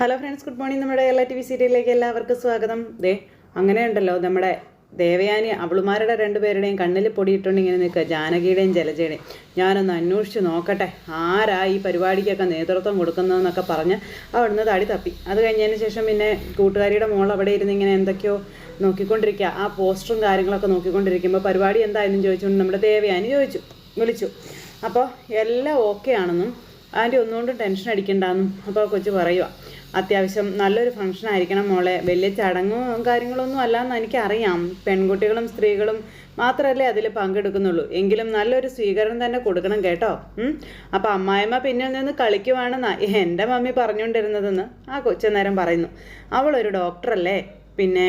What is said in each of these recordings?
Hello friends good morning നമ്മുടെ എല്ലാ T V സീരിയലിലേക്ക് എല്ലാവർക്കും സ്വാഗതം. ദേ അങ്ങനെയുണ്ടല്ലോ നമ്മുടെ ദേവയാനി അവളുമാരുടെ രണ്ടുപേരുടെയും കണ്ണിൽ പൊടിയിട്ടുകൊണ്ട് ഇങ്ങനെ നിൽക്കുക. ജാനകിയുടെയും ജലജയുടെയും. ഞാനൊന്ന് അന്വേഷിച്ച് നോക്കട്ടെ ആരാ ഈ പരിപാടിക്കൊക്കെ നേതൃത്വം കൊടുക്കുന്നതെന്നൊക്കെ പറഞ്ഞ് അവിടുന്ന് താടി തപ്പി. അത് കഴിഞ്ഞതിന് ശേഷം പിന്നെ കൂട്ടുകാരിയുടെ മോൾ അവിടെ ഇരുന്ന് ഇങ്ങനെ എന്തൊക്കെയോ നോക്കിക്കൊണ്ടിരിക്കുക. ആ പോസ്റ്ററും കാര്യങ്ങളൊക്കെ നോക്കിക്കൊണ്ടിരിക്കുമ്പോൾ പരിപാടി എന്തായെന്നും ചോദിച്ചുകൊണ്ട് നമ്മുടെ ദേവയാനി ചോദിച്ചു വിളിച്ചു. അപ്പോൾ എല്ലാം ഓക്കെ ആണെന്നും ആന്റി ഒന്നുകൊണ്ടും ടെൻഷൻ അടിക്കണ്ടെന്നും അപ്പോൾ കൊച്ചു പറയുക അത്യാവശ്യം നല്ലൊരു ഫംഗ്ഷൻ ആയിരിക്കണം മോളെ. വലിയ ചടങ്ങും കാര്യങ്ങളൊന്നും അല്ലാന്ന് എനിക്കറിയാം. പെൺകുട്ടികളും സ്ത്രീകളും മാത്രമല്ലേ അതിൽ പങ്കെടുക്കുന്നുള്ളൂ. എങ്കിലും നല്ലൊരു സ്വീകരണം തന്നെ കൊടുക്കണം കേട്ടോ. അപ്പോൾ അമ്മായിമ്മ പിന്നിൽ നിന്ന് കളിക്കുവാണെന്നാ എന്റെ മമ്മി പറഞ്ഞുകൊണ്ടിരുന്നതെന്ന് ആ കൊച്ചനേരം പറയുന്നു. അവളൊരു ഡോക്ടറല്ലേ? പിന്നെ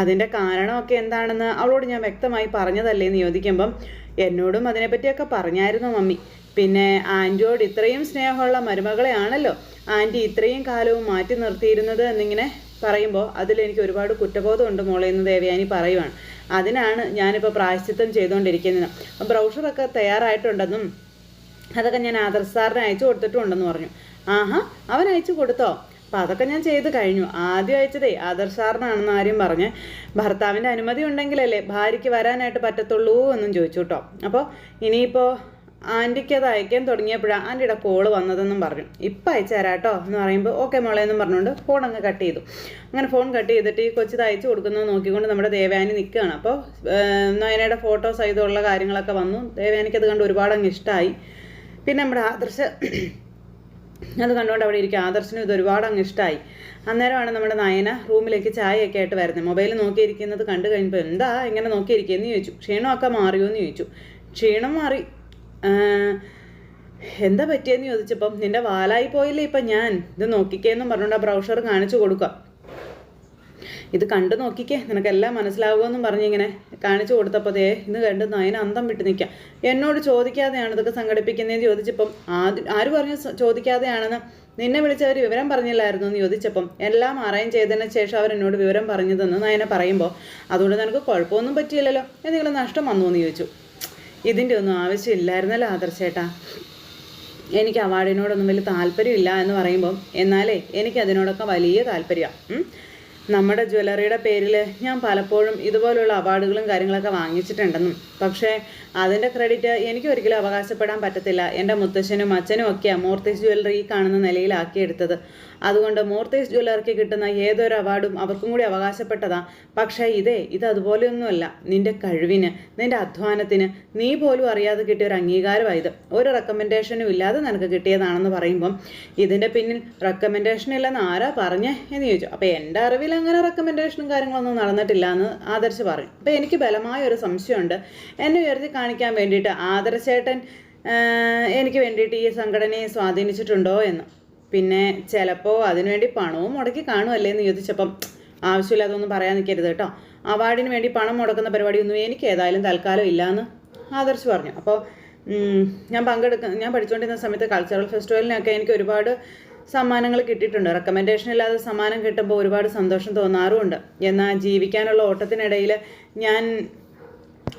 അതിന്റെ കാരണമൊക്കെ എന്താണെന്ന് അവളോട് ഞാൻ വ്യക്തമായി പറഞ്ഞതല്ലേ എന്ന് ചോദിക്കുമ്പം എന്നോടും അതിനെപ്പറ്റിയൊക്കെ പറഞ്ഞായിരുന്നു മമ്മി. പിന്നെ ആന്റിയോട് ഇത്രയും സ്നേഹമുള്ള മരുമകളെ ആണല്ലോ ആന്റി ഇത്രയും കാലവും മാറ്റി നിർത്തിയിരുന്നത് എന്നിങ്ങനെ പറയുമ്പോൾ അതിലെനിക്ക് ഒരുപാട് കുറ്റബോധമുണ്ട് മോളെ എന്ന് ദേവയാനി പറയുവാണ്. അതിനാണ് ഞാനിപ്പോൾ പ്രായശ്ചിത്തം ചെയ്തുകൊണ്ടിരിക്കുന്നത്. അപ്പം ബ്രൗഷറൊക്കെ തയ്യാറായിട്ടുണ്ടെന്നും അതൊക്കെ ഞാൻ ആദർ സാറിന് അയച്ചു കൊടുത്തിട്ടുണ്ടെന്ന് പറഞ്ഞു. ആഹാ അവൻ അയച്ചു കൊടുത്തോ? അപ്പം അതൊക്കെ ഞാൻ ചെയ്ത് കഴിഞ്ഞു. ആദ്യം അയച്ചതേ ആദർ സാറിനാണെന്ന് ആരും പറഞ്ഞ്. ഭർത്താവിന്റെ അനുമതി ഉണ്ടെങ്കിലല്ലേ ഭാര്യയ്ക്ക് വരാനായിട്ട് പറ്റത്തുള്ളൂ എന്നും ചോദിച്ചു കേട്ടോ. അപ്പോൾ ഇനിയിപ്പോൾ ആന്റിക്ക് അത് അയക്കാൻ തുടങ്ങിയപ്പോഴാണ് ആന്റിയുടെ കോൾ വന്നതെന്നും പറഞ്ഞു. ഇപ്പം അയച്ചു എന്ന് പറയുമ്പോൾ ഓക്കെ മോളെ എന്നും പറഞ്ഞുകൊണ്ട് ഫോൺ അങ്ങ് കട്ട് ചെയ്തു. അങ്ങനെ ഫോൺ കട്ട് ചെയ്തിട്ട് ഈ കൊച്ചിത് അയച്ചു കൊടുക്കുന്നത് നോക്കിക്കൊണ്ട് നമ്മുടെ ദേവയാനി നിൽക്കുകയാണ് അപ്പോൾ നയനയുടെ ഫോട്ടോസ് സഹിതമുള്ള കാര്യങ്ങളൊക്കെ വന്നു. ദേവയാനിക്ക് അത് കണ്ട് ഒരുപാട് അങ്ങ് ഇഷ്ടമായി പിന്നെ നമ്മുടെ ആദർശ അത് കണ്ടുകൊണ്ട് അവിടെ ഇരിക്കുക ആദർശനും ഇത് ഒരുപാട് അങ്ങ് ഇഷ്ടമായി അന്നേരമാണ് നമ്മുടെ നയന റൂമിലേക്ക് ചായയൊക്കെ ആയിട്ട് വരുന്നത്. മൊബൈൽ നോക്കിയിരിക്കുന്നത് കണ്ടു കഴിഞ്ഞപ്പോൾ എന്താ ഇങ്ങനെ നോക്കിയിരിക്കുകയെന്ന് ചോദിച്ചു. ക്ഷീണമൊക്കെ മാറിയോ? എന്ന് ചോദിച്ചു. ക്ഷീണം മാറി. എന്താ പറ്റിയെന്ന് ചോദിച്ചപ്പം നിന്റെ വാലായി പോയില്ലേ ഇപ്പം ഞാൻ? ഇത് നോക്കിക്കേന്ന് പറഞ്ഞുകൊണ്ട് ആ ബ്രൗഷർ കാണിച്ചു കൊടുക്കുക. ഇത് കണ്ടു നോക്കിക്കേ നിനക്കെല്ലാം മനസ്സിലാവുമെന്നും പറഞ്ഞിങ്ങനെ കാണിച്ചു കൊടുത്തപ്പോൾ ദേ ഇന്ന് കണ്ട് നയന അന്തം വിട്ട് നിൽക്കാം എന്നോട് ചോദിക്കാതെയാണ് ഇതൊക്കെ സംഘടിപ്പിക്കുന്നതെന്ന് ചോദിച്ചപ്പം ആദ്യം ആര് പറഞ്ഞു ചോദിക്കാതെയാണെന്ന്? നിന്നെ വിളിച്ചവർ വിവരം പറഞ്ഞില്ലായിരുന്നു എന്ന് ചോദിച്ചപ്പം എല്ലാം അറേഞ്ച് ചെയ്തതിന് ശേഷം അവർ എന്നോട് വിവരം പറഞ്ഞതെന്ന് നയനെ പറയുമ്പോൾ അതുകൊണ്ട് നിനക്ക് കുഴപ്പമൊന്നും പറ്റിയില്ലല്ലോ? എന്തെങ്കിലും നഷ്ടം വന്നു എന്ന് ചോദിച്ചു. ഇതിന്റെ ഒന്നും ആവശ്യമില്ലായിരുന്നല്ലോ ആദർശേട്ടാ. എനിക്ക് അവാർഡിനോടൊന്നും വലിയ താല്പര്യമില്ല എന്ന് പറയുമ്പം എന്നാലേ എനിക്ക് അതിനോടൊക്കെ വലിയ താല്പര്യമാണ് നമ്മുടെ ജ്വല്ലറിയുടെ പേരിൽ ഞാൻ പലപ്പോഴും ഇതുപോലുള്ള അവാർഡുകളും കാര്യങ്ങളൊക്കെ വാങ്ങിച്ചിട്ടുണ്ടെന്നും. പക്ഷേ അതിന്റെ ക്രെഡിറ്റ് എനിക്ക് ഒരിക്കലും അവകാശപ്പെടാൻ പറ്റത്തില്ല. എന്റെ മുത്തശ്ശനും അച്ഛനും ഒക്കെ മൂർത്തീസ് ജ്വല്ലറി കാണുന്ന നിലയിലാക്കിയെടുത്തത് അതുകൊണ്ട് മൂർത്തീസ് ജ്വല്ലറിക്ക് കിട്ടുന്ന ഏതൊരു അവാർഡും അവർക്കും കൂടി അവകാശപ്പെട്ടതാ. പക്ഷേ ഇതേ ഇത് അതുപോലെയൊന്നുമല്ല. നിന്റെ കഴിവിന് നിന്റെ അധ്വാനത്തിന് നീ പോലും അറിയാതെ കിട്ടിയ ഒരു അംഗീകാരമാണ് ഇത്. ഒരു റെക്കമെൻഡേഷനും ഇല്ലാതെ നിനക്ക് കിട്ടിയതാണെന്ന് പറയുമ്പം ഇതിന്റെ പിന്നിൽ റെക്കമെൻഡേഷൻ ഇല്ലെന്ന് ആരാ പറഞ്ഞേ എന്ന് ചോദിച്ചു. അപ്പോൾ എന്റെ അറിവിൽ അങ്ങനെ റെക്കമെൻഡേഷനും കാര്യങ്ങളൊന്നും നടന്നിട്ടില്ല എന്ന് ആദർശ് പറയും. അപ്പോൾ എനിക്ക് ബലമായ ഒരു സംശയമുണ്ട്. എന്നെ ഉയർത്തി കാണിക്കാൻ വേണ്ടിയിട്ട് ആദർശേട്ടൻ എനിക്ക് വേണ്ടിയിട്ട് ഈ സംഘടനയെ സ്വാധീനിച്ചിട്ടുണ്ടോ എന്ന്. പിന്നെ ചിലപ്പോൾ അതിനുവേണ്ടി പണവും മുടക്കി കാണുമല്ലേ എന്ന് ചോദിച്ചപ്പം ആവശ്യമില്ലാതൊന്നും പറയാൻ നിൽക്കരുത് കേട്ടോ. അവാർഡിന് വേണ്ടി പണം മുടക്കുന്ന പരിപാടിയൊന്നും എനിക്ക് ഏതായാലും തൽക്കാലം ഇല്ലയെന്ന് ആദർശ് പറഞ്ഞു. അപ്പോൾ ഞാൻ പങ്കെടുക്കുന്ന ഞാൻ പഠിച്ചുകൊണ്ടിരുന്ന സമയത്ത് കൾച്ചറൽ ഫെസ്റ്റിവലിനൊക്കെ എനിക്ക് ഒരുപാട് സമ്മാനങ്ങൾ കിട്ടിയിട്ടുണ്ട്. റെക്കമെൻഡേഷൻ ഇല്ലാതെ സമ്മാനം കിട്ടുമ്പോൾ ഒരുപാട് സന്തോഷം തോന്നാറുമുണ്ട്. എന്നാൽ ജീവിക്കാനുള്ള ഓട്ടത്തിനിടയിൽ ഞാൻ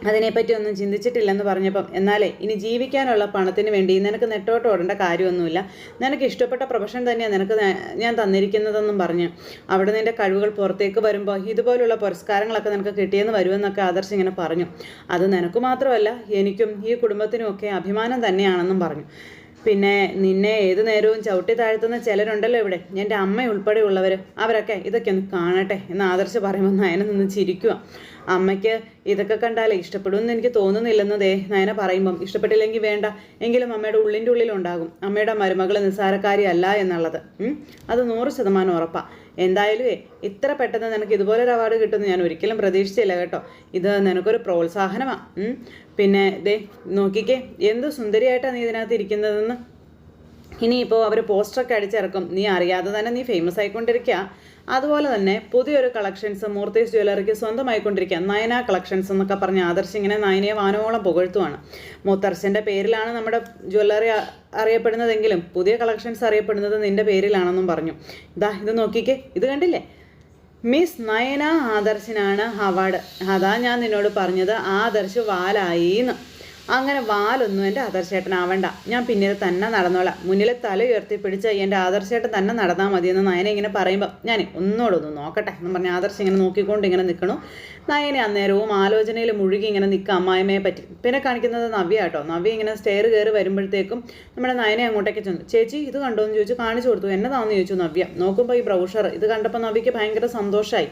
അതിനെപ്പറ്റി ഒന്നും ചിന്തിച്ചിട്ടില്ലെന്ന് പറഞ്ഞപ്പം എന്നാലേ ഇനി ജീവിക്കാനുള്ള പണത്തിന് വേണ്ടി നിനക്ക് നെട്ടോട്ട് ഓടേണ്ട കാര്യമൊന്നുമില്ല. നിനക്ക് ഇഷ്ടപ്പെട്ട പ്രൊഫഷൻ തന്നെയാണ് നിനക്ക് ഞാൻ തന്നിരിക്കുന്നതെന്നും പറഞ്ഞ് അവിടെ നിന്റെ കഴിവുകൾ പുറത്തേക്ക് വരുമ്പോൾ ഇതുപോലുള്ള പുരസ്കാരങ്ങളൊക്കെ നിനക്ക് കിട്ടിയെന്ന് വരുമെന്നൊക്കെ ആദർശ് ഇങ്ങനെ പറഞ്ഞു. അത് നിനക്ക് മാത്രമല്ല എനിക്കും ഈ കുടുംബത്തിനും ഒക്കെ അഭിമാനം തന്നെയാണെന്നും പറഞ്ഞു. പിന്നെ നിന്നെ ഏതു നേരവും ചവിട്ടി താഴ്ത്തുന്ന ചിലരുണ്ടല്ലോ ഇവിടെ. എന്റെ അമ്മ ഉൾപ്പെടെയുള്ളവർ അവരൊക്കെ ഇതൊക്കെ ഒന്ന് കാണട്ടെ എന്ന് ആദർശ് പറയുമ്പോൾ നയന നിന്ന് ചിരിക്കുക അമ്മയ്ക്ക് ഇതൊക്കെ കണ്ടാലേ ഇഷ്ടപ്പെടുമെന്ന് എനിക്ക് തോന്നുന്നില്ലെന്ന് ദേ നയന പറയുമ്പം. ഇഷ്ടപ്പെട്ടില്ലെങ്കിൽ വേണ്ട. എങ്കിലും അമ്മയുടെ ഉള്ളിന്റെ ഉള്ളിലുണ്ടാകും. അമ്മയുടെ മരുമകൾ നിസ്സാരക്കാരി അല്ല എന്നുള്ളത് അത് നൂറ് ശതമാനം ഉറപ്പാണ് എന്തായാലും ഇത്ര പെട്ടെന്ന് നിനക്ക് ഇതുപോലൊരു അവാർഡ് കിട്ടുമെന്ന് ഞാൻ ഒരിക്കലും പ്രതീക്ഷിച്ചില്ല കേട്ടോ. ഇത് നിനക്കൊരു പ്രോത്സാഹനമാണ് പിന്നെ ദേ നോക്കിക്കേ എന്ത് സുന്ദരിയായിട്ടാണ് നീ ഇതിനകത്ത് ഇരിക്കുന്നതെന്ന്. ഇനിയിപ്പോൾ അവർ പോസ്റ്ററൊക്കെ അടിച്ചിറക്കും. നീ അറിയാതെ തന്നെ നീ ഫേമസ് ആയിക്കൊണ്ടിരിക്കുക അതുപോലെ തന്നെ പുതിയൊരു കളക്ഷൻസ് മൂർത്തീസ് ജ്വല്ലറിക്ക് സ്വന്തമായിക്കൊണ്ടിരിക്കുക നയന കളക്ഷൻസ് എന്നൊക്കെ പറഞ്ഞ് ആദർശ് ഇങ്ങനെ നയനയെ വാനോളം പുകഴ്ത്തുവാണ്. മുത്തർശന്റെ പേരിലാണ് നമ്മുടെ ജ്വല്ലറി അറിയപ്പെടുന്നതെങ്കിലും പുതിയ കളക്ഷൻസ് അറിയപ്പെടുന്നത് നിന്റെ പേരിലാണെന്നും പറഞ്ഞു. ഇതാ ഇത് നോക്കിക്കേ ഇത് കണ്ടില്ലേ? മിസ് നയന ആദർശിനാണ് അവാർഡ്. അതാ ഞാൻ നിന്നോട് പറഞ്ഞത് ആദർശ് വാലായിന്ന്. അങ്ങനെ വാലൊന്നും എന്റെ ആദർശേട്ടനാവണ്ട. ഞാൻ പിന്നീട് തന്നെ നടന്നോളാം. മുന്നിലെ തല ഉയർത്തി പിടിച്ച് എന്റെ ആദർശേട്ടൻ തന്നെ നടന്നാൽ മതിയെന്ന് നയന ഇങ്ങനെ പറയുമ്പോൾ ഞാൻ ഒന്നോടൊന്ന് നോക്കട്ടെ എന്ന് പറഞ്ഞ് ആദർശം ഇങ്ങനെ നോക്കിക്കൊണ്ട് ഇങ്ങനെ നിൽക്കണു നയനെ അന്നേരവും ആലോചനയിൽ മുഴുകി ഇങ്ങനെ നിൽക്കുക അമ്മായിമ്മയെ പറ്റി. പിന്നെ കാണിക്കുന്നത് നവ്യ കേട്ടോ. നവ്യ ഇങ്ങനെ സ്റ്റെയർ കയറി വരുമ്പോഴത്തേക്കും നമ്മുടെ നയനെ അങ്ങോട്ടേക്ക് ചെന്നു. ചേച്ചി ഇത് കണ്ടോ? എന്ന് ചോദിച്ചു. കാണിച്ചു കൊടുത്തു. എന്നതാണെന്ന് ചോദിച്ചു നവ്യ. നോക്കുമ്പോൾ ഈ ബ്രൗഷർ ഇത് കണ്ടപ്പോൾ നവ്യക്ക് ഭയങ്കര സന്തോഷമായി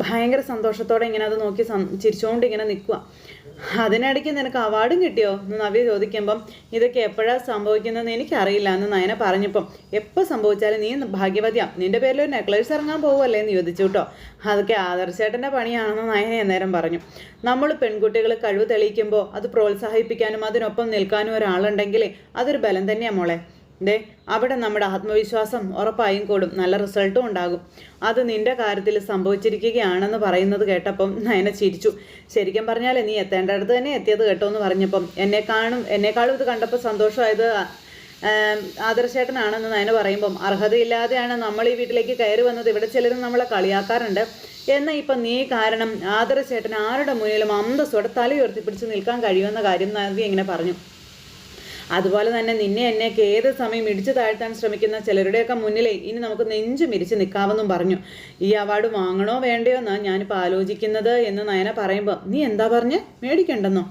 ഭയങ്കര സന്തോഷത്തോടെ ഇങ്ങനെ അത് നോക്കി ചിരിച്ചുകൊണ്ട് ഇങ്ങനെ നിൽക്കുക അതിനിടയ്ക്ക് നിനക്ക് അവാർഡും കിട്ടിയോ? എന്ന് നവ്യ ചോദിക്കുമ്പം ഇതൊക്കെ എപ്പോഴാണ് സംഭവിക്കുന്നതെന്ന് എനിക്കറിയില്ല എന്ന് നയന പറഞ്ഞപ്പം എപ്പോൾ സംഭവിച്ചാലും നീ ഭാഗ്യവതിയാ. നിന്റെ പേരിൽ ഒരു നെക്ലേസ് ഇറങ്ങാൻ പോകുമല്ലേ എന്ന് ചോദിച്ചു കേട്ടോ. അതൊക്കെ ആദർശേട്ടന്റെ പണിയാണെന്ന് നയന അന്നേരം പറഞ്ഞു. നമ്മൾ പെൺകുട്ടികൾ കഴിവ് തെളിയിക്കുമ്പോൾ അത് പ്രോത്സാഹിപ്പിക്കാനും അതിനൊപ്പം നിൽക്കാനും ഒരാളുണ്ടെങ്കിൽ അതൊരു ബലം തന്നെയാണ് മോളെ. ദേ അവിടെ നമ്മുടെ ആത്മവിശ്വാസം ഉറപ്പായും കൂടും. നല്ല റിസൾട്ടും ഉണ്ടാകും. അത് നിന്റെ കാര്യത്തിൽ സംഭവിച്ചിരിക്കുകയാണെന്ന് പറയുന്നത് കേട്ടപ്പം നയന ചിരിച്ചു. ശരിക്കും പറഞ്ഞാൽ നീ എത്തേണ്ടടുത്ത് തന്നെ എത്തിയത് കേട്ടോ എന്ന് പറഞ്ഞപ്പം എന്നെ കാണും എന്നെക്കാളും ഇത് കണ്ടപ്പോൾ സന്തോഷമായത് ആദർശേട്ടനാണെന്ന് നയന പറയുമ്പം അർഹതയില്ലാതെയാണ് നമ്മൾ ഈ വീട്ടിലേക്ക് കയറി വന്നത്. ഇവിടെ ചിലരും നമ്മളെ കളിയാക്കാറുണ്ട്. എന്നാൽ ഇപ്പം നീ കാരണം ആദർശേട്ടൻ ആരുടെ മുന്നിലും അന്തസ്സോടെ തലയുയർത്തിപ്പിടിച്ച് നിൽക്കാൻ കഴിയുമെന്ന കാര്യം നവി ഇങ്ങനെ പറഞ്ഞു. അതുപോലെ തന്നെ നിന്നെ എന്നെയൊക്കെ ഏത് സമയം ഇടിച്ചു താഴ്ത്താൻ ശ്രമിക്കുന്ന ചിലരുടെയൊക്കെ മുന്നിലേ ഇനി നമുക്ക് നെഞ്ചു മിരിച്ച് നിൽക്കാമെന്നും പറഞ്ഞു. ഈ അവാർഡ് വാങ്ങണോ വേണ്ടയോ എന്നാണ് ഞാനിപ്പോൾ ആലോചിക്കുന്നത് എന്ന് നയന പറയുമ്പോൾ നീ എന്താ പറഞ്ഞ്? മേടിക്കണ്ടെന്നോ?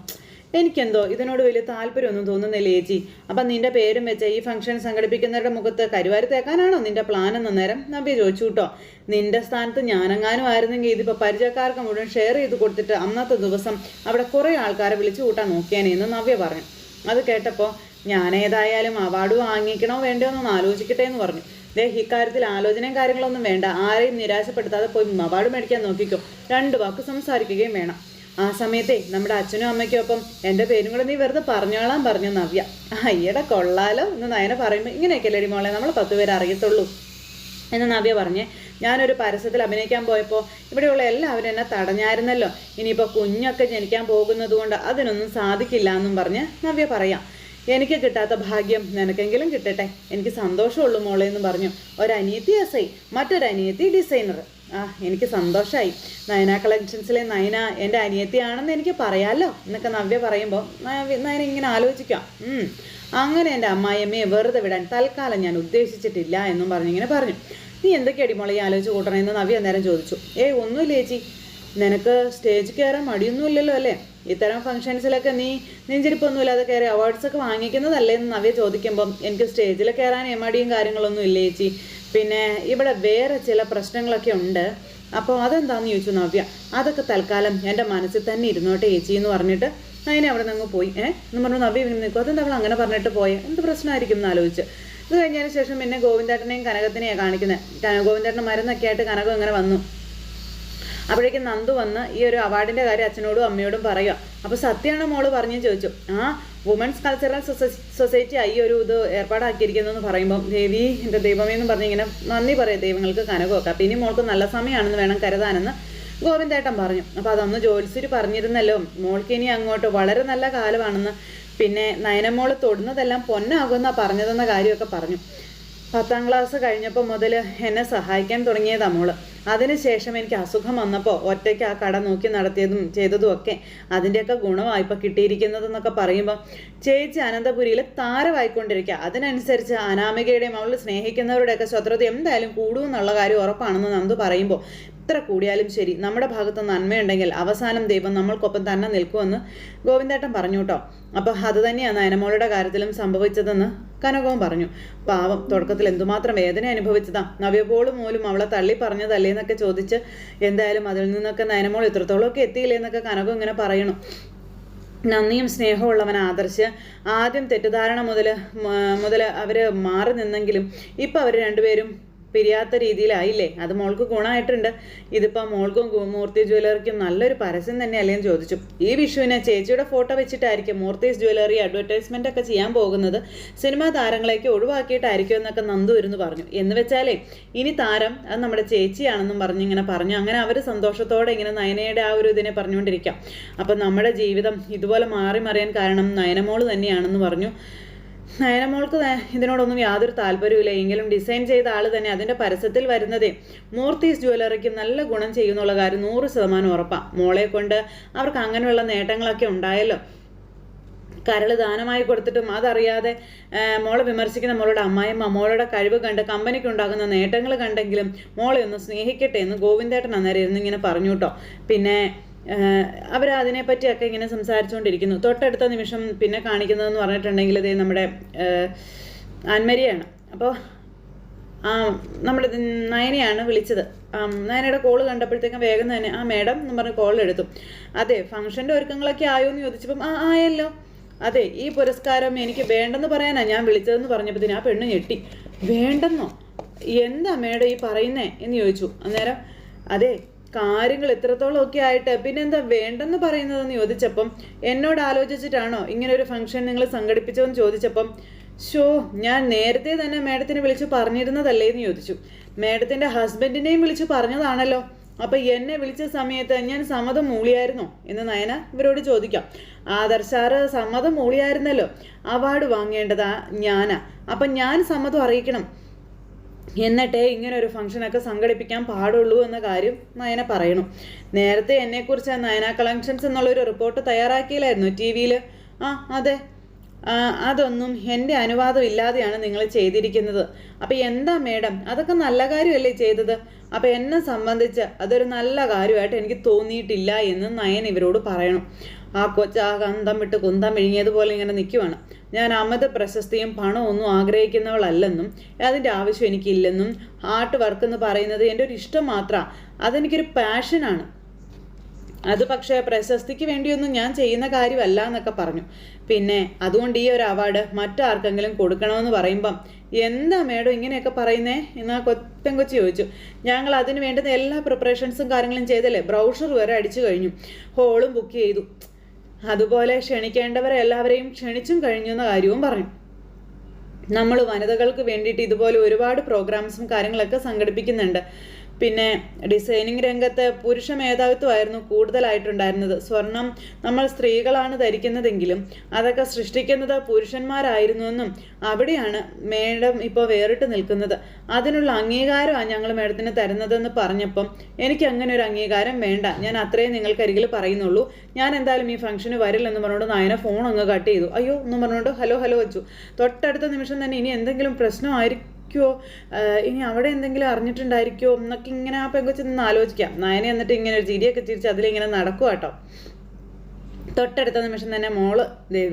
എനിക്കെന്തോ? ഇതിനോട് വലിയ താല്പര്യമൊന്നും തോന്നുന്നില്ല ചേച്ചി. അപ്പം നിന്റെ പേരും വെച്ച ഈ ഫംഗ്ഷൻ സംഘടിപ്പിക്കുന്നവരുടെ മുഖത്ത് കരുവാരി തേക്കാനാണോ നിന്റെ പ്ലാൻ എന്ന നേരം? നബി ചോദിച്ചു കേട്ടോ. നിന്റെ സ്ഥാനത്ത് ഞാനെങ്ങാനും ആയിരുന്നെങ്കിൽ ഇതിപ്പോൾ പരിചയക്കാർക്ക് മുഴുവൻ ഷെയർ ചെയ്ത് കൊടുത്തിട്ട് അന്നത്തെ ദിവസം അവിടെ കുറേ ആൾക്കാരെ വിളിച്ചു കൂട്ടാൻ നോക്കിയാനേന്ന് നവ്യ പറഞ്ഞു. അത് കേട്ടപ്പോൾ ഞാൻ ഏതായാലും അവാർഡ് വാങ്ങിക്കണോ വേണ്ടോ എന്നൊന്ന് ആലോചിക്കട്ടെ എന്ന് പറഞ്ഞു. ദേ ഇക്കാര്യത്തിൽ ആലോചനയും കാര്യങ്ങളൊന്നും വേണ്ട. ആരെയും നിരാശപ്പെടുത്താതെ പോയി അവാർഡ് മേടിക്കാൻ നോക്കിക്കോ. രണ്ട് വാക്ക് സംസാരിക്കുകയും വേണം. ആ സമയത്തെ നമ്മുടെ അച്ഛനും അമ്മയ്ക്കും ഒപ്പം എന്റെ പേരും കൂടെ നീ വെറുതെ പറഞ്ഞോളാൻ പറഞ്ഞു നവ്യ. അയ്യടെ കൊള്ളാലോ. എന്ന് നയന പറയുമ്പോൾ ഇങ്ങനെയൊക്കെ അല്ലേ മോളെ? നമ്മൾ പത്ത് പേര് അറിയത്തുള്ളൂ. എന്ന് നവ്യ പറഞ്ഞേ. ഞാനൊരു പരസ്യത്തിൽ അഭിനയിക്കാൻ പോയപ്പോൾ ഇവിടെയുള്ള എല്ലാവരും എന്നെ തടഞ്ഞായിരുന്നല്ലോ. ഇനിയിപ്പോൾ കുഞ്ഞൊക്കെ ജനിക്കാൻ പോകുന്നതുകൊണ്ട് അതിനൊന്നും സാധിക്കില്ല എന്നും പറഞ്ഞ് നവ്യ പറയാം. എനിക്ക് കിട്ടാത്ത ഭാഗ്യം നിനക്കെങ്കിലും കിട്ടട്ടെ. എനിക്ക് സന്തോഷമുള്ളൂ മോളെ എന്ന് പറഞ്ഞു. ഒരനിയത്തി എസ് ഐ മറ്റൊരനിയത്തി ഡിസൈനർ. ആ എനിക്ക് സന്തോഷമായി നയന കളക്ഷൻസിലെ നയന എന്റെ അനിയത്തിയാണെന്ന് എനിക്ക് പറയാമല്ലോ എന്നൊക്കെ നവ്യ പറയുമ്പോൾ നയന ഇങ്ങനെ ആലോചിക്കാം അങ്ങനെ എന്റെ അമ്മായിയമ്മയെ വെറുതെ വിടാൻ തൽക്കാലം ഞാൻ ഉദ്ദേശിച്ചിട്ടില്ല എന്നും പറഞ്ഞിങ്ങനെ പറഞ്ഞു. നീ എന്തൊക്കെയാടി മോളെ ഈ ആലോചിച്ച് കൂട്ടണമെന്ന് നവ്യ അന്നേരം ചോദിച്ചു. ഏയ് ഒന്നുമില്ല ചേച്ചി. നിനക്ക് സ്റ്റേജ് കയറാൻ മടിയൊന്നുമില്ലല്ലോ അല്ലേ? ഇത്തരം ഫംഗ്ഷൻസിലൊക്കെ നീ നെഞ്ചിരിപ്പൊന്നുമില്ലാതെ കയറി അവാർഡ്സൊക്കെ വാങ്ങിക്കുന്നതല്ലേ? എന്ന് നവ്യ ചോദിക്കുമ്പം എനിക്ക് സ്റ്റേജിൽ കയറാൻ എമടിയും കാര്യങ്ങളൊന്നും ഇല്ല ചേച്ചി? പിന്നെ ഇവിടെ വേറെ ചില പ്രശ്നങ്ങളൊക്കെ ഉണ്ട്. അപ്പോൾ അതെന്താന്ന് ചോദിച്ചു നവ്യ അതൊക്കെ തൽക്കാലം എന്റെ മനസ്സിൽ തന്നെ ഇരുന്നോട്ടെ ചേച്ചി എന്ന് പറഞ്ഞിട്ട് അതിനെ അവിടെ നിന്ന് പോയി. ഏഹ് എന്ന് പറഞ്ഞു നവ്യ ഇങ്ങനെ നിൽക്കും അതെന്താ അവൾ അങ്ങനെ പറഞ്ഞിട്ട് പോയെ? എന്ത് പ്രശ്നമായിരിക്കും എന്ന് ആലോചിച്ച്. ഇത് കഴിഞ്ഞതിന് ശേഷം പിന്നെ ഗോവിന്ദേട്ടനെയും കനകത്തിനെയാണ് കാണിക്കുന്നത് ഗോവിന്ദേട്ടൻ മരുന്നൊക്കെ ആയിട്ട് കനകം ഇങ്ങനെ വന്നു. അപ്പോഴേക്കും നന്ദു വന്ന് ഈ ഒരു അവാർഡിന്റെ കാര്യം അച്ഛനോടും അമ്മയോടും പറയുക അപ്പോൾ സത്യമാണ് മോൾ പറഞ്ഞു ചോദിച്ചു. ആ വുമൻസ് കൾച്ചറൽ സൊസൈറ്റി ആയി ഒരു ഇത് ഏർപ്പാടാക്കിയിരിക്കുന്നതെന്ന് പറയുമ്പോൾ ദേവി എന്റെ ദൈവമേ എന്ന് പറഞ്ഞ് ഇങ്ങനെ നന്ദി പറയാം ദൈവങ്ങൾക്ക് കനകമൊക്കെ. അപ്പം ഇനി മോൾക്ക് നല്ല സമയമാണെന്ന് വേണം കരുതാനെന്ന് ഗോവിന്ദേട്ടൻ പറഞ്ഞു. അപ്പോൾ അതൊന്ന് ജോത്സ്യർ പറഞ്ഞിരുന്നല്ലോ മോൾക്ക് ഇനി അങ്ങോട്ട് വളരെ നല്ല കാലമാണെന്ന്. പിന്നെ നയനമോൾ തൊടുന്നതെല്ലാം പൊന്നാകുന്ന പറഞ്ഞതെന്ന കാര്യമൊക്കെ പറഞ്ഞു. പത്താം ക്ലാസ് കഴിഞ്ഞപ്പോൾ മുതൽ എന്നെ സഹായിക്കാൻ തുടങ്ങിയതാ മോൾ. അതിനുശേഷം എനിക്ക് അസുഖം വന്നപ്പോൾ ഒറ്റയ്ക്ക് ആ കട നോക്കി നടത്തിയതും ചെയ്തതും ഒക്കെ അതിന്റെയൊക്കെ ഗുണമാണ് ഇപ്പോൾ കിട്ടിയിരിക്കുന്നതെന്നൊക്കെ പറയുമ്പോൾ ചേച്ചി അനന്തപുരിയിൽ താരമായിക്കൊണ്ടിരിക്കുക അതിനനുസരിച്ച് അനാമികയുടെയും അവൾ സ്നേഹിക്കുന്നവരുടെയൊക്കെ ശത്രുത എന്തായാലും കൂടുമെന്നുള്ള കാര്യം ഉറപ്പാണെന്ന് നന്ദു പറയുമ്പോൾ എത്ര കൂടിയാലും ശരി. നമ്മുടെ ഭാഗത്ത് നന്മയുണ്ടെങ്കിൽ അവസാനം ദൈവം നമ്മൾക്കൊപ്പം തന്നെ നിൽക്കുമെന്ന് ഗോവിന്ദേട്ടൻ പറഞ്ഞു കേട്ടോ. അപ്പോൾ അത് തന്നെയാണ് നയനമോളുടെ കാര്യത്തിലും സംഭവിച്ചതെന്ന് കനകവും പറഞ്ഞു. പാവം തുടക്കത്തിൽ എന്തുമാത്രം വേദന അനുഭവിച്ചതാ. നവ്യപോളും മോലും അവളെ തള്ളി പറഞ്ഞതല്ലേ എന്നൊക്കെ ചോദിച്ച് എന്തായാലും അതിൽ നിന്നൊക്കെ നയനമോൾ ഇത്രത്തോളമൊക്കെ എത്തിയില്ലേ എന്നൊക്കെ കനകം ഇങ്ങനെ പറയണം. നന്ദിയും സ്നേഹമുള്ളവൻ ആദർശ്. ആദ്യം തെറ്റിദ്ധാരണ മുതൽ മുതൽ അവർ മാറി നിന്നെങ്കിലും ഇപ്പം അവർ രണ്ടുപേരും പിരിയാത്ത രീതിയിലായില്ലേ? അത് മോൾക്ക് ഗുണമായിട്ടുണ്ട്. ഇതിപ്പോൾ മോൾക്കും മൂർത്തി ജ്വല്ലറിക്കും നല്ലൊരു പരസ്യം തന്നെ എന്ന് ചോദിച്ചു. ഈ വിഷുവിനെ ചേച്ചിയുടെ ഫോട്ടോ വെച്ചിട്ടായിരിക്കും മൂർത്തീസ് ജ്വല്ലറി അഡ്വർടൈസ്മെന്റ് ഒക്കെ ചെയ്യാൻ പോകുന്നത്. സിനിമാ താരങ്ങളേക്ക് ഒഴിവാക്കിയിട്ടായിരിക്കും എന്നൊക്കെ നന്ദു ഇരുന്ന് പറഞ്ഞു. എന്ന് വെച്ചാലേ ഇനി താരം അത് നമ്മുടെ ചേച്ചിയാണെന്നും പറഞ്ഞു ഇങ്ങനെ പറഞ്ഞു. അങ്ങനെ അവർ സന്തോഷത്തോടെ ഇങ്ങനെ നയനയുടെ ആ ഒരു ഇതിനെ പറഞ്ഞുകൊണ്ടിരിക്കാം. അപ്പം നമ്മുടെ ജീവിതം ഇതുപോലെ മാറി മറിയാൻ കാരണം നയനമോൾ തന്നെയാണെന്ന് പറഞ്ഞു. നയനമോൾക്ക് മോൾക്ക് ഇതിനോടൊന്നും യാതൊരു താല്പര്യമില്ല എങ്കിലും ഡിസൈൻ ചെയ്ത ആൾ തന്നെ അതിന്റെ പരസ്യത്തിൽ വരുന്നതേ മൂർത്തീസ് ജ്വല്ലറിക്ക് നല്ല ഗുണം ചെയ്യുന്നുള്ള കാര്യം നൂറ് ശതമാനം ഉറപ്പാണ് മോളെ കൊണ്ട് അവർക്ക് അങ്ങനെയുള്ള നേട്ടങ്ങളൊക്കെ ഉണ്ടായല്ലോ. കരൾ ദാനമായി കൊടുത്തിട്ടും അതറിയാതെ മോളെ വിമർശിക്കുന്ന മോളുടെ അമ്മായിമ്മ മോളുടെ കഴിവ് കണ്ട് കമ്പനിക്ക് ഉണ്ടാകുന്ന നേട്ടങ്ങൾ കണ്ടെങ്കിലും മോളെ ഒന്ന് സ്നേഹിക്കട്ടെ എന്ന് ഗോവിന്ദേട്ടൻ അന്നേരം ഇരുന്ന് ഇങ്ങനെ പറഞ്ഞു കേട്ടോ പിന്നെ അവർ അതിനെപ്പറ്റിയൊക്കെ ഇങ്ങനെ സംസാരിച്ചുകൊണ്ടിരിക്കുന്നു തൊട്ടടുത്ത നിമിഷം പിന്നെ കാണിക്കുന്നതെന്ന് പറഞ്ഞിട്ടുണ്ടെങ്കിൽ ഇത് നമ്മുടെ ആൻമരിയാണ്. അപ്പോൾ ആ നമ്മുടെ നയനയാണ് വിളിച്ചത്. ആ, നയനയുടെ കോൾ കണ്ടപ്പോഴത്തേക്കും വേഗം തന്നെ ആ മേഡം എന്ന് പറഞ്ഞ് കോൾ എടുത്തു. അതെ ഫംഗ്ഷന്റെ ഒരുക്കങ്ങളൊക്കെ ആയോ എന്ന് ചോദിച്ചപ്പം ആ ആയല്ലോ. അതെ ഈ പുരസ്കാരം എനിക്ക് വേണ്ടെന്ന് പറയാനാണ് ഞാൻ വിളിച്ചതെന്ന് പറഞ്ഞപ്പോഴത്തേന് ആ പെണ്ണ് ഞെട്ടി. വേണ്ടെന്നോ? എന്താ മേഡം ഈ പറയുന്നേ? എന്ന് ചോദിച്ചു. അന്നേരം അതെ കാര്യങ്ങൾ എത്രത്തോളം ഒക്കെ ആയിട്ട് പിന്നെന്താ വേണ്ടെന്ന് പറയുന്നതെന്ന് ചോദിച്ചപ്പം എന്നോട് ആലോചിച്ചിട്ടാണോ ഇങ്ങനെ ഒരു ഫംഗ്ഷൻ നിങ്ങൾ സംഘടിപ്പിച്ചതെന്ന് ചോദിച്ചപ്പം ഷോ ഞാൻ നേരത്തെ തന്നെ മേഡത്തിനെ വിളിച്ച് പറഞ്ഞിരുന്നതല്ലേ? എന്ന് ചോദിച്ചു. മേഡത്തിന്റെ ഹസ്ബൻഡിനെയും വിളിച്ച് പറഞ്ഞതാണല്ലോ. അപ്പൊ എന്നെ വിളിച്ച സമയത്ത് ഞാൻ സമ്മതം മൂളിയായിരുന്നോ എന്ന് നയന ഇവരോട് ചോദിക്കാം. ആദർശാറ് സമ്മതം മൂളിയായിരുന്നല്ലോ. അവാർഡ് വാങ്ങേണ്ടതാ ഞാനാ. അപ്പൊ ഞാൻ സമ്മതം അറിയിക്കണം. എന്നിട്ടേ ഇങ്ങനെ ഒരു ഫംഗ്ഷനൊക്കെ സംഘടിപ്പിക്കാൻ പാടുള്ളൂ എന്ന കാര്യം നയന പറയണം. നേരത്തെ എന്നെക്കുറിച്ച് നയന കളക്ഷൻസ് എന്നുള്ളൊരു റിപ്പോർട്ട് തയ്യാറാക്കിയില്ലായിരുന്നു ടി വിയിൽ ആ അതെ. അതൊന്നും എന്റെ അനുവാദം ഇല്ലാതെയാണ് നിങ്ങൾ ചെയ്തിരിക്കുന്നത്. അപ്പം എന്താ മേഡം? അതൊക്കെ നല്ല കാര്യമല്ലേ ചെയ്തത്? അപ്പം എന്നെ സംബന്ധിച്ച് അതൊരു നല്ല കാര്യമായിട്ട് എനിക്ക് തോന്നിയിട്ടില്ല എന്ന് നയൻ ഇവരോട് പറയണം. ആ കൊച്ച ആ കന്തം വിട്ട് കുന്തം വിഴുങ്ങിയതുപോലെ ഇങ്ങനെ നിൽക്കുവാണ് ഞാൻ അമിത പ്രശസ്തിയും പണമൊന്നും ആഗ്രഹിക്കുന്നവളല്ലെന്നും അതിന്റെ ആവശ്യം എനിക്കില്ലെന്നും ആർട്ട് വർക്ക് എന്ന് പറയുന്നത് എന്റെ ഒരു ഇഷ്ടം മാത്രമാണ് അതെനിക്കൊരു പാഷനാണ് അത് പക്ഷേ പ്രശസ്തിക്ക് വേണ്ടിയൊന്നും ഞാൻ ചെയ്യുന്ന കാര്യമല്ല എന്നൊക്കെ പറഞ്ഞു. പിന്നെ അതുകൊണ്ട് ഈ ഒരു അവാർഡ് മറ്റാർക്കെങ്കിലും കൊടുക്കണമെന്ന് പറയുമ്പം എന്താ മേഡം ഇങ്ങനെയൊക്കെ പറയുന്നേ? എന്ന് ആ കൊ പെങ്കൊച്ചി ചോദിച്ചു. ഞങ്ങൾ അതിന് വേണ്ടുന്ന എല്ലാ പ്രിപ്പറേഷൻസും കാര്യങ്ങളും ചെയ്തല്ലേ? ബ്രൗഷർ വരെ അടിച്ചു കഴിഞ്ഞു. ഹോളും ബുക്ക് ചെയ്തു. അതുപോലെ ക്ഷണിക്കേണ്ടവരെ എല്ലാവരെയും ക്ഷണിച്ചും കഴിഞ്ഞു എന്ന കാര്യവും പറഞ്ഞു നമ്മൾ വനിതകൾക്ക് വേണ്ടിയിട്ട് ഇതുപോലെ ഒരുപാട് പ്രോഗ്രാംസും കാര്യങ്ങളൊക്കെ സംഘടിപ്പിക്കുന്നുണ്ട്. പിന്നെ ഡിസൈനിങ് രംഗത്ത് പുരുഷ മേധാവിത്വമായിരുന്നു കൂടുതലായിട്ടുണ്ടായിരുന്നത്. സ്വർണം നമ്മൾ സ്ത്രീകളാണ് ധരിക്കുന്നതെങ്കിലും അതൊക്കെ സൃഷ്ടിക്കുന്നത് പുരുഷന്മാരായിരുന്നുവെന്നും അവിടെയാണ് മേഡം ഇപ്പോൾ വേറിട്ട് നിൽക്കുന്നത്. അതിനുള്ള അംഗീകാരമാണ് ഞങ്ങൾ മേഡത്തിന് തരുന്നതെന്ന് പറഞ്ഞപ്പം എനിക്ക് അങ്ങനെ ഒരു അംഗീകാരം വേണ്ട. ഞാൻ അത്രയും നിങ്ങൾക്കരികിൽ പറയുന്നുള്ളൂ. ഞാൻ എന്തായാലും ഈ ഫംഗ്ഷന് വരില്ലെന്ന് പറഞ്ഞുകൊണ്ട് നയന ഫോൺ അങ്ങ് കട്ട് ചെയ്തു. അയ്യോ എന്ന് പറഞ്ഞുകൊണ്ട് ഹലോ ഹലോ വെച്ചു. തൊട്ടടുത്ത നിമിഷം തന്നെ ഇനി എന്തെങ്കിലും പ്രശ്നമായിരിക്കും ആയിരിക്കുമോ ഇനി അവിടെ എന്തെങ്കിലും അറിഞ്ഞിട്ടുണ്ടായിരിക്കുമോ എന്നൊക്കെ ഇങ്ങനെ ആ പെങ്കൊച്ച് നിന്ന് ആലോചിക്കാം. നയനെ എന്നിട്ട് ഇങ്ങനെ ഒരു ചിരിയൊക്കെ ചിരിച്ച് അതിലിങ്ങനെ നടക്കുക കേട്ടോ തൊട്ടടുത്ത നിമിഷം തന്നെ മോൾ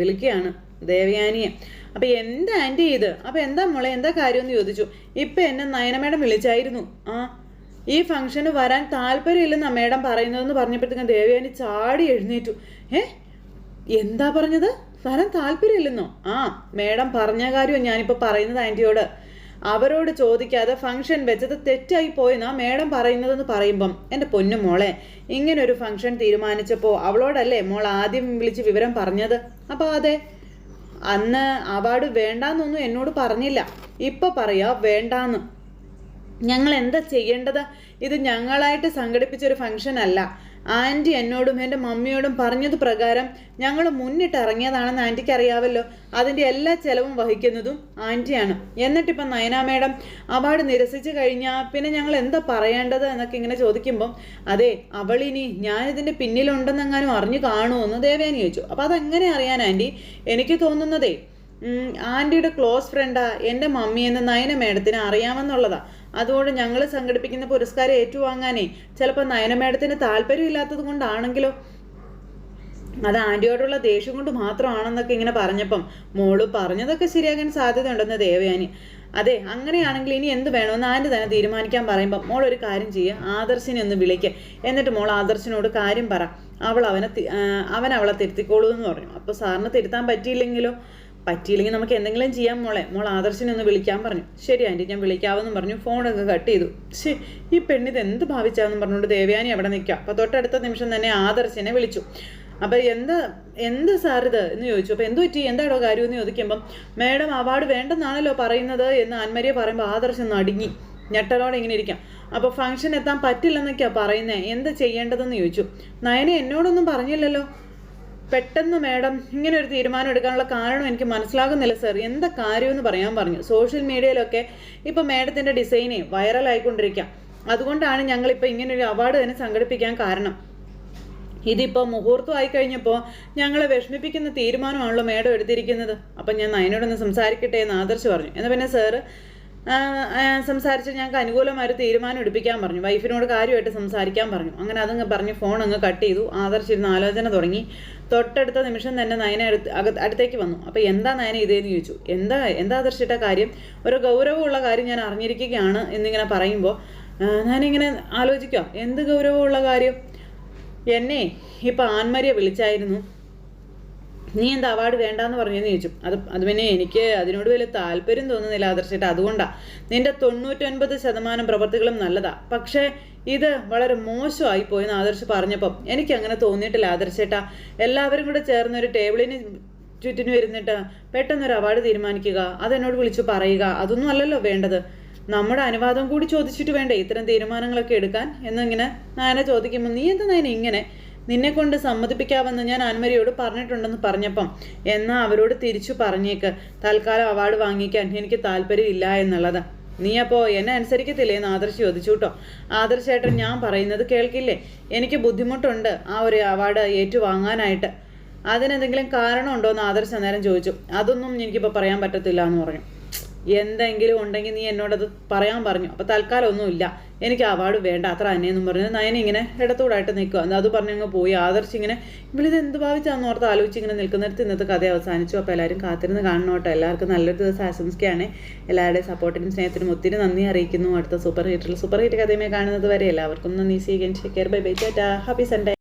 വിളിക്കുകയാണ് ദേവയാനിയെ. അപ്പൊ എന്താ ആന്റി ഇത്? അപ്പൊ എന്താ മോളെ? എന്താ കാര്യമെന്ന് ചോദിച്ചു. ഇപ്പൊ എന്നെ നയന മേഡം വിളിച്ചായിരുന്നു. ആ ഈ ഫംഗ്ഷന് വരാൻ താല്പര്യമില്ലെന്നാ മേഡം പറയുന്നതെന്ന് പറഞ്ഞപ്പോഴത്തേക്കും ദേവയാനി ചാടി എഴുന്നേറ്റു. ഏ എന്താ പറഞ്ഞത്? വരാൻ താല്പര്യമില്ലെന്നോ? ആ മേഡം പറഞ്ഞ കാര്യം ഞാനിപ്പോൾ പറയുന്നത് ആന്റിയോട് അവരോട് ചോദിക്കാതെ ഫംഗ്ഷൻ വെച്ചത് തെറ്റായി പോയെന്നാ മേഡം പറയുന്നതെന്ന് പറയുമ്പം എന്റെ പൊന്നു മോളെ ഇങ്ങനെ ഒരു ഫംഗ്ഷൻ തീരുമാനിച്ചപ്പോൾ അവളോടല്ലേ മോൾ ആദ്യം വിളിച്ച് വിവരം പറഞ്ഞത്? അപ്പോൾ അതെ അന്ന് അവാർഡ് വേണ്ടാന്നൊന്നും എന്നോട് പറഞ്ഞില്ല. ഇപ്പൊ പറയാ വേണ്ടാന്ന്. ഞങ്ങൾ എന്താ ചെയ്യേണ്ടത്? ഇത് ഞങ്ങളായിട്ട് സംഘടിപ്പിച്ചൊരു ഫംഗ്ഷൻ അല്ല. ആന്റി എന്നോടും എന്റെ മമ്മിയോടും പറഞ്ഞത് പ്രകാരം ഞങ്ങൾ മുന്നിട്ട് ഇറങ്ങിയതാണെന്ന് ആന്റിക്ക് അറിയാവല്ലോ. അതിന്റെ എല്ലാ ചെലവും വഹിക്കുന്നതും ആന്റിയാണ്. എന്നിട്ടിപ്പം നയന മേഡം അവാർഡ് നിരസിച്ചു കഴിഞ്ഞാൽ പിന്നെ ഞങ്ങൾ എന്താ പറയേണ്ടത് എന്നൊക്കെ ഇങ്ങനെ ചോദിക്കുമ്പം അതെ അവളിനി ഞാനിതിന്റെ പിന്നിലുണ്ടെന്നെങ്ങാനും അറിഞ്ഞു കാണുമെന്ന് ദേവേനി ചോദിച്ചു. അപ്പോൾ അതെങ്ങനെ അറിയാൻ ആന്റി? എനിക്ക് തോന്നുന്നതേ ആന്റിയുടെ ക്ലോസ് ഫ്രണ്ടാ എന്റെ മമ്മി എന്ന് നയന മേഡത്തിന് അറിയാമെന്നുള്ളതാ. അതുകൊണ്ട് ഞങ്ങൾ സംഘടിപ്പിക്കുന്ന പുരസ്കാരം ഏറ്റുവാങ്ങാനേ ചിലപ്പോൾ നയന മേഡത്തിന് താല്പര്യമില്ലാത്തത് കൊണ്ടാണെങ്കിലോ അത് ആന്റിയോടുള്ള ദേഷ്യം കൊണ്ട് മാത്രമാണെന്നൊക്കെ ഇങ്ങനെ പറഞ്ഞപ്പം മോൾ പറഞ്ഞതൊക്കെ ശരിയാകാൻ സാധ്യതയുണ്ടെന്ന് ദേവയാനി. അതെ അങ്ങനെയാണെങ്കിൽ ഇനി എന്ത് വേണമെന്ന് ആന്റെ തന്നെ തീരുമാനിക്കാൻ പറയുമ്പം മോൾ ഒരു കാര്യം ചെയ്യുക ആദർശിനെ ഒന്ന് വിളിക്കുക എന്നിട്ട് മോൾ ആദർശിനോട് കാര്യം പറ. അവൾ അവനെ അവൻ അവളെ തിരുത്തിക്കോളൂ എന്ന് പറഞ്ഞു. അപ്പോൾ സാറിന് തിരുത്താൻ പറ്റിയില്ലെങ്കിലോ? പറ്റിയില്ലെങ്കിൽ നമുക്ക് എന്തെങ്കിലും ചെയ്യാൻ മോളെ. മോൾ ആദർശിനെ ഒന്ന് വിളിക്കാൻ പറഞ്ഞു. ശരി ആന്റി ഞാൻ വിളിക്കാമെന്ന് പറഞ്ഞു. ഫോണൊക്കെ കട്ട് ചെയ്തു. ശരി ഈ പെണ്ണിത് എന്ത് ഭാവിച്ചാന്ന് പറഞ്ഞുകൊണ്ട് ദേവയാനി അവിടെ നിൽക്കുക. അപ്പോൾ തൊട്ടടുത്ത നിമിഷം തന്നെ ആദർശിനെ വിളിച്ചു. അപ്പോൾ എന്ത് എന്ത് സാർ ഇത്? എന്ന് ചോദിച്ചു. അപ്പോൾ എന്ത് പറ്റി? എന്താണോ കാര്യം? എന്ന് ചോദിക്കുമ്പം മാഡം അവാർഡ് വേണ്ടെന്നാണല്ലോ പറയുന്നത് എന്ന് ആൻമരിയെ പറയുമ്പോൾ ആദർശം നടുങ്ങി ഞെട്ടലോടെ ഇങ്ങനെ ഇരിക്കാം. അപ്പോൾ ഫംഗ്ഷൻ എത്താൻ പറ്റില്ലെന്നൊക്കെയാണ് പറയുന്നത് എന്താ ചെയ്യേണ്ടതെന്ന് ചോദിച്ചു. നയന എന്നോടൊന്നും പറഞ്ഞില്ലല്ലോ. പെട്ടെന്ന് മാഡം ഇങ്ങനെ ഒരു തീരുമാനം എടുക്കാനുള്ള കാരണം എനിക്ക് മനസ്സിലാകുന്നില്ല സർ. എന്താ കാര്യമെന്ന് പറയാൻ പറഞ്ഞു. സോഷ്യൽ മീഡിയയിലൊക്കെ ഇപ്പം മാഡത്തിന്റെ ഡിസൈനെ വൈറലായിക്കൊണ്ടിരിക്കാം. അതുകൊണ്ടാണ് ഞങ്ങളിപ്പോൾ ഇങ്ങനെ ഒരു അവാർഡ് തന്നെ സംഘടിപ്പിക്കാൻ കാരണം. ഇതിപ്പോൾ മുഹൂർത്തം ആയി കഴിഞ്ഞപ്പോൾ ഞങ്ങളെ വിഷമിപ്പിക്കുന്ന തീരുമാനമാണല്ലോ മേഡം എടുത്തിരിക്കുന്നത്. അപ്പം ഞാൻ നയനോടൊന്ന് സംസാരിക്കട്ടെ എന്ന് ആദർശ് പറഞ്ഞു. എന്നാൽ പിന്നെ സാറ് സംസാരിച്ച് ഞങ്ങൾക്ക് അനുകൂലമായൊരു തീരുമാനം എടുപ്പിക്കാൻ പറഞ്ഞു. വൈഫിനോട് കാര്യമായിട്ട് സംസാരിക്കാൻ പറഞ്ഞു. അങ്ങനെ അതങ്ങ് പറഞ്ഞ് ഫോൺ അങ്ങ് കട്ട് ചെയ്തു. ആദർശിരുന്ന് ആലോചന തുടങ്ങി. തൊട്ടടുത്ത നിമിഷം തന്നെ നയന അടുത്ത് അകത്ത് അടുത്തേക്ക് വന്നു. അപ്പോൾ എന്താ നയന ഇതേന്ന് ചോദിച്ചു. എന്താ എന്താ ആദർശിട്ട കാര്യം? ഒരു ഗൗരവമുള്ള കാര്യം ഞാൻ അറിഞ്ഞിരിക്കുകയാണ് എന്നിങ്ങനെ പറയുമ്പോൾ ഞാനിങ്ങനെ ആലോചിക്കുക എന്ത് ഗൗരവമുള്ള കാര്യം? എന്നെ ഇപ്പം ആൻമരിയെ വിളിച്ചായിരുന്നു. നീ എന്താ അവാർഡ് വേണ്ടാന്ന് പറഞ്ഞെന്ന് ചോദിച്ചു. അത് അത് പിന്നെ എനിക്ക് അതിനോട് വലിയ താല്പര്യം തോന്നുന്നില്ല ആദർശിട്ട് അതുകൊണ്ടാണ് നിന്റെ തൊണ്ണൂറ്റൊൻപത് ശതമാനം പ്രവൃത്തികളും നല്ലതാ. പക്ഷേ ഇത് വളരെ മോശമായി പോയെന്ന് ആദർശ് പറഞ്ഞപ്പം എനിക്ക് അങ്ങനെ തോന്നിയിട്ടില്ല ആദർശേട്ടാ എല്ലാവരും കൂടെ ചേർന്ന് ഒരു ടേബിളിന് ചുറ്റിന് വരുന്നിട്ട് പെട്ടെന്നൊരു അവാർഡ് തീരുമാനിക്കുക അതെന്നോട് വിളിച്ചു പറയുക അതൊന്നും അല്ലല്ലോ വേണ്ടത്. നമ്മുടെ അനുവാദം കൂടി ചോദിച്ചിട്ട് വേണ്ടേ ഇത്തരം തീരുമാനങ്ങളൊക്കെ എടുക്കാൻ? എന്നിങ്ങനെ നായന ചോദിക്കുമ്പോൾ നീ എന്താ നായന ഇങ്ങനെ നിന്നെ കൊണ്ട് സമ്മതിപ്പിക്കാമെന്ന് ഞാൻ ആൻമരിയോട് പറഞ്ഞിട്ടുണ്ടെന്ന് പറഞ്ഞപ്പം എന്നാ അവരോട് തിരിച്ചു പറഞ്ഞേക്ക്. തൽക്കാലം അവാർഡ് വാങ്ങിക്കാൻ എനിക്ക് താല്പര്യമില്ല എന്നുള്ളത്. നീ അപ്പോൾ എന്നെ അനുസരിക്കത്തില്ലേ എന്ന് ആദർശ് ചോദിച്ചു കേട്ടോ. ആദർശേട്ടൻ ഞാൻ പറയുന്നത് കേൾക്കില്ലേ? എനിക്ക് ബുദ്ധിമുട്ടുണ്ട് ആ ഒരു അവാർഡ് ഏറ്റുവാങ്ങാനായിട്ട്. അതിനെന്തെങ്കിലും കാരണമുണ്ടോ എന്ന് ആദർശ് അന്നേരം ചോദിച്ചു. അതൊന്നും എനിക്കിപ്പോൾ പറയാൻ പറ്റത്തില്ല എന്ന് പറഞ്ഞു. എന്തെങ്കിലും ഉണ്ടെങ്കിൽ നീ എന്നോടത് പറയാൻ പറഞ്ഞു. അപ്പോൾ തൽക്കാലം ഒന്നുമില്ല എനിക്ക് അവാർഡ് വേണ്ട. അത്ര തന്നെയെന്നും പറഞ്ഞു. നയന ഇങ്ങനെ ഇടത്തൂടായിട്ട് നിൽക്കുക. അത് പറഞ്ഞങ്ങ് പോയി. ആദർശ് ഇങ്ങനെ ഇവളിത് എന്ത് ഭാവിച്ചാന്ന് ഓർത്ത് ആലോചിച്ച് ഇങ്ങനെ നിൽക്കുന്നിടത്ത് ഇന്നത്തെ കഥ അവസാനിച്ചു. അപ്പോൾ എല്ലാവരും കാത്തിരുന്ന് കാണണോട്ടോ. എല്ലാവർക്കും നല്ലൊരു ദിവസം ആശംസിക്കുകയാണ്. എല്ലാവരുടെയും സപ്പോർട്ടിനും സ്നേഹത്തിനും ഒത്തിരി നന്ദി അറിയിക്കുന്നു. അടുത്ത സൂപ്പർ ഹീറ്ററിൽ സൂപ്പർ ഹീറ്റ് കഥയുമായി കാണുന്നത് വരെ എല്ലാവർക്കും നന്ദി. സ്വീകരിച്ച് care bye bye tata happy Sunday